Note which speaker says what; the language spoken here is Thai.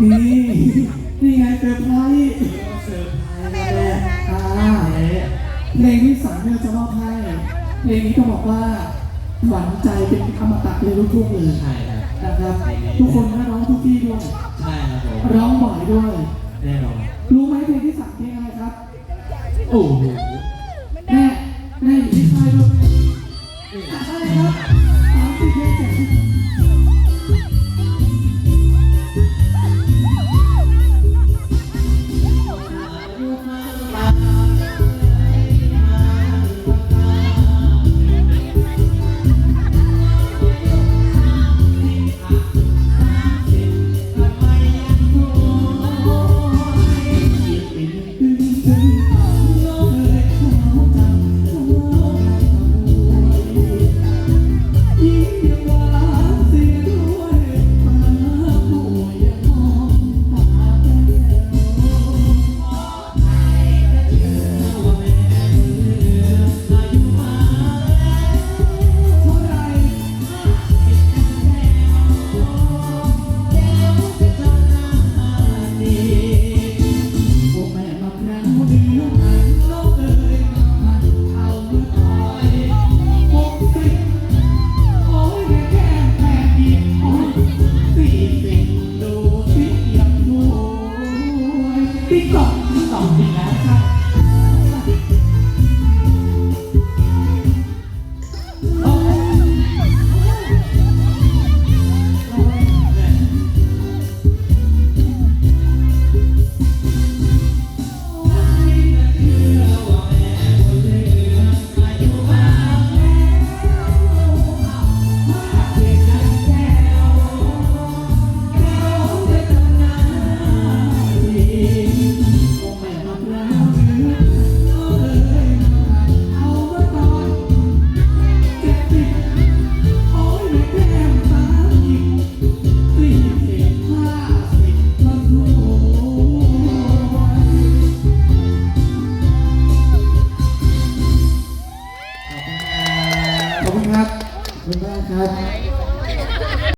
Speaker 1: นี่นี่ไงเซอร์ไพรส์
Speaker 2: เสิร์ฟไทย
Speaker 1: แม่
Speaker 2: แม่
Speaker 1: อ่า
Speaker 2: เอ๊ะ
Speaker 1: เพลงที่สามที่เราจะมอบให้เพลงนี้ต้องบอกว่าหวานใจเป็นอมตะเลยลูกทุ่งเลย
Speaker 2: ใช่ครับ
Speaker 1: นะครับทุกคนนะร้องทุกที่ด้วย
Speaker 2: ใช่ครับผม
Speaker 1: ร้องบ่อยด้วย
Speaker 2: แน่นอน
Speaker 1: รู้ไหมเพลงที่สามเพลงอะไรครับ
Speaker 2: โอ้โห
Speaker 1: แม่แม่อยู่ที่ค่ายด้วยอะไรครับสามสิบเพลงเจ็ด โติ๊กต๊อกติ๊กต๊อก ครับขอบคุณมากครับ